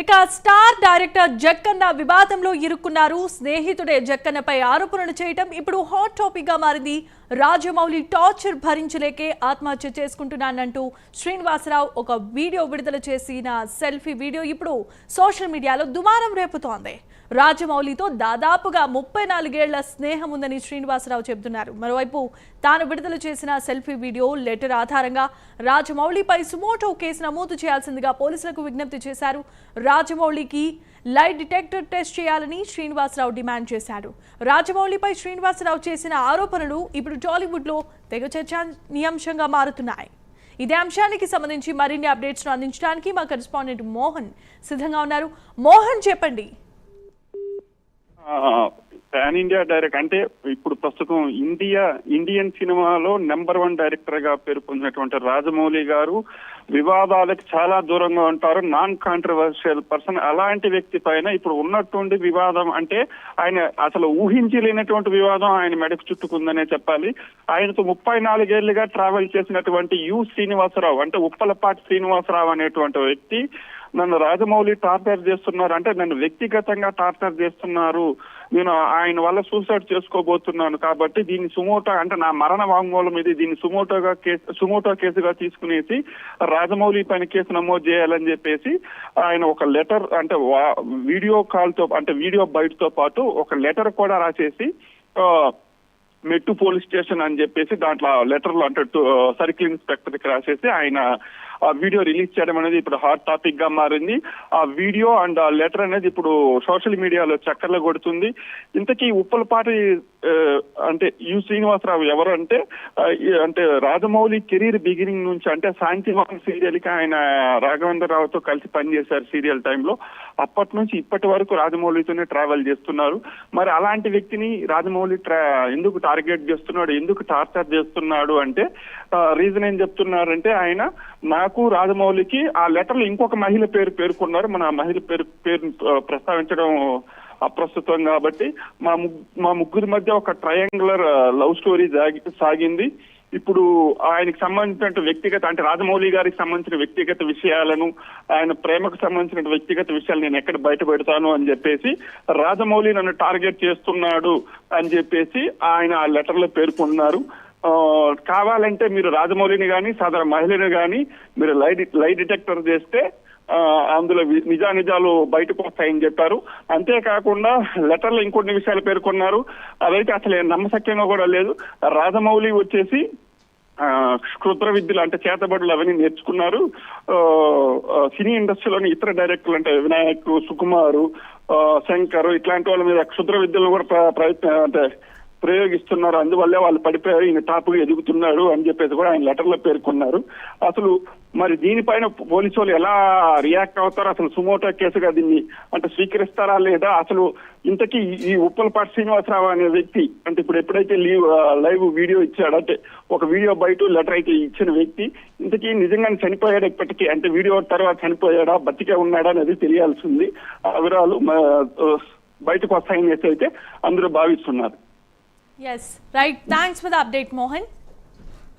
ఇక star director Jakkanna వివాదంలో ఇరుక్కున్నారు. స్నేహితుడే జక్కన్నపై ఆరోపణలు చేయటం ఇప్పుడు హాట్ టాపిక్గా మారింది రాజమౌళి టార్చర్ భరించలేకే ఆత్మహత్య చేసుకుంటున్నానంటూ శ్రీనివాసరావు ఒక వీడియో విడుదల చేసిన సెల్ఫీ వీడియో ఇప్పుడు సోషల్ మీడియాలో దుమారం రేపుతోంది. రాజమౌళితో దాదాపుగా ముప్పై నాలుగేళ్ళ స్నేహం ఉందని శ్రీనివాసరావు చెబుతున్నారు. మరోవైపు తాను విడుదల చేసిన సెల్ఫీ వీడియో లెటర్ ఆధారంగా రాజమౌళిపై సుమోటో కేసు నమోదు చేయాల్సిందిగా పోలీసులకు విజ్ఞప్తి చేశారు. రాజమౌళికి లై డిటెక్టర్ టెస్ట్ చేయాలని శ్రీనివాసరావు డిమాండ్ చేశాడు రాజమౌళిపై శ్రీనివాసరావు చేసిన ఆరోపణలు ఇప్పుడు టాలీవుడ్లో తెగ చర్చనీయాంశంగా మారుతున్నాయి. ఇదే అంశానికి సంబంధించి మరిన్ని అప్డేట్స్ను అందించడానికి మా కరెస్పాండెంట్ మోహన్ సిద్ధంగా ఉన్నారు. మోహన్ చెప్పండి. పాన్ ఇండియా డైరెక్ట్ అంటే ఇప్పుడు ప్రస్తుతం ఇండియా ఇండియన్ సినిమాలో నెంబర్ వన్ డైరెక్టర్గా పేరు పొందినటువంటి రాజమౌళి గారు వివాదాలకు చాలా దూరంగా ఉంటారు నాన్ కాంట్రవర్షియల్ పర్సన్ అలాంటి వ్యక్తి పైన ఇప్పుడు ఉన్నటువంటి వివాదం అంటే ఆయన అసలు ఊహించలేనటువంటి వివాదం ఆయన మెడకు చుట్టుకుందనే చెప్పాలి. ఆయనతో ముప్పై నాలుగేళ్ళుగా ట్రావెల్ చేసినటువంటి యు శ్రీనివాసరావు అంటే ఉప్పలపాటి శ్రీనివాసరావు అనేటువంటి వ్యక్తి నన్ను రాజమౌళి టార్చర్ చేస్తున్నారు. అంటే నన్ను వ్యక్తిగతంగా టార్చర్ చేస్తున్నారు. నేను ఆయన వల్ల సూసైడ్ చేసుకోబోతున్నాను కాబట్టి దీన్ని సుమోటో అంటే నా మరణ వాంగ్మూలం ఇది. దీన్ని సుమోటోగా కేసు సుమోటో కేసుగా తీసుకునేసి రాజమౌళి పైన కేసు నమోదు చేయాలని చెప్పేసి ఆయన ఒక లెటర్ అంటే వా- వీడియో కాల్తో అంటే వీడియో బయటతో పాటు ఒక లెటర్ కూడా రాసేసి మెట్టు పోలీస్ స్టేషన్ అని చెప్పేసి దాంట్లో లెటర్లు అంటే సర్కిల్ ఇన్స్పెక్టర్కి రాసేసి ఆయన ఆ వీడియో రిలీజ్ చేయడం అనేది ఇప్పుడు హాట్ టాపిక్గా మారింది. ఆ వీడియో అండ్ ఆ లెటర్ అనేది ఇప్పుడు సోషల్ మీడియాలో చక్కర్లు కొడుతుంది. ఇంతకీ ఉప్పలపాటి అంటే యు శ్రీనివాసరావు ఎవరు అంటే అంటే రాజమౌళి కెరీర్ బిగినింగ్ నుంచి అంటే శాంతిమోహన్ సీరియల్కి ఆయన రాఘవేంద్రరావుతో కలిసి పనిచేశారు సీరియల్ టైంలో. అప్పటి నుంచి ఇప్పటి వరకు రాజమౌళితోనే ట్రావెల్ చేస్తున్నారు. మరి అలాంటి వ్యక్తిని రాజమౌళి ట్రా ఎందుకు టార్గెట్ చేస్తున్నాడు ఎందుకు టార్చర్ చేస్తున్నాడు అంటే రీజన్ ఏం చెప్తున్నారంటే ఆయన నాకు రాజమౌళికి ఆ లెటర్లు ఇంకొక మహిళ పేరు పేర్కొన్నారు. మన ఆ మహిళ పేరు పేరు ప్రస్తావించడం అప్రస్తుతం కాబట్టి మా మా ముగ్గురి మధ్య ఒక ట్రయాంగులర్ లవ్ స్టోరీ సాగింది. ఇప్పుడు ఆయనకి సంబంధించిన వ్యక్తిగత అంటే రాజమౌళి గారికి సంబంధించిన వ్యక్తిగత విషయాలను ఆయన ప్రేమకు సంబంధించిన వ్యక్తిగత విషయాలు నేను ఎక్కడ బయట పెడతాను అని చెప్పేసి రాజమౌళి నన్ను టార్గెట్ చేస్తున్నాడు అని చెప్పేసి ఆయన ఆ లెటర్లో పేర్కొన్నారు. కావాలంటే మీరు రాజమౌళిని కానీ సాధారణ మహిళని కానీ మీరు లై లై డిటెక్టర్ చేస్తే అందులో నిజానిజాలు బయటకు వస్తాయని చెప్పారు. అంతేకాకుండా లెటర్లో ఇంకొన్ని విషయాలు పేర్కొన్నారు. అదైతే అసలు నమ్మశక్యంగా కూడా లేదు. రాజమౌళి వచ్చేసి క్షుద్ర విద్యలు అంటే చేతబడులు అవన్నీ నేర్చుకున్నారు. సినీ ఇండస్ట్రీలోని ఇతర డైరెక్టర్లు అంటే వినాయక్ సుకుమారు శంకర్ ఇట్లాంటి వాళ్ళ మీద క్షుద్ర విద్యలను కూడా ప్ర- ప్రయత్న అంటే ప్రయోగిస్తున్నారు. అందువల్లే వాళ్ళు పడిపోయారు. ఈయన టాప్గా ఎదుగుతున్నాడు అని చెప్పేసి కూడా ఆయన లెటర్లో పేర్కొన్నారు. అసలు మరి దీనిపైన పోలీసు వాళ్ళు ఎలా రియాక్ట్ అవుతారో? అసలు సుమోటో కేసుగా దీన్ని అంటే స్వీకరిస్తారా లేదా? అసలు ఇంతకీ ఈ- ఉప్పలపాటి శ్రీనివాసరావు అనే వ్యక్తి అంటే ఇప్పుడు ఎప్పుడైతే లీవ్ లైవ్ వీడియో ఇచ్చాడో అంటే ఒక వీడియో బయట లెటర్ అయితే ఇచ్చిన వ్యక్తి ఇంతకీ నిజంగానే చనిపోయాడు ఇప్పటికీ? అంటే వీడియో తర్వాత చనిపోయాడా? బతికే ఉన్నాడా అనేది తెలియాల్సింది. ఆ వివరాలు బయటకు వస్తాయని అయితే అందరూ భావిస్తున్నారు. Yes, right. Thanks for the update, Mohan.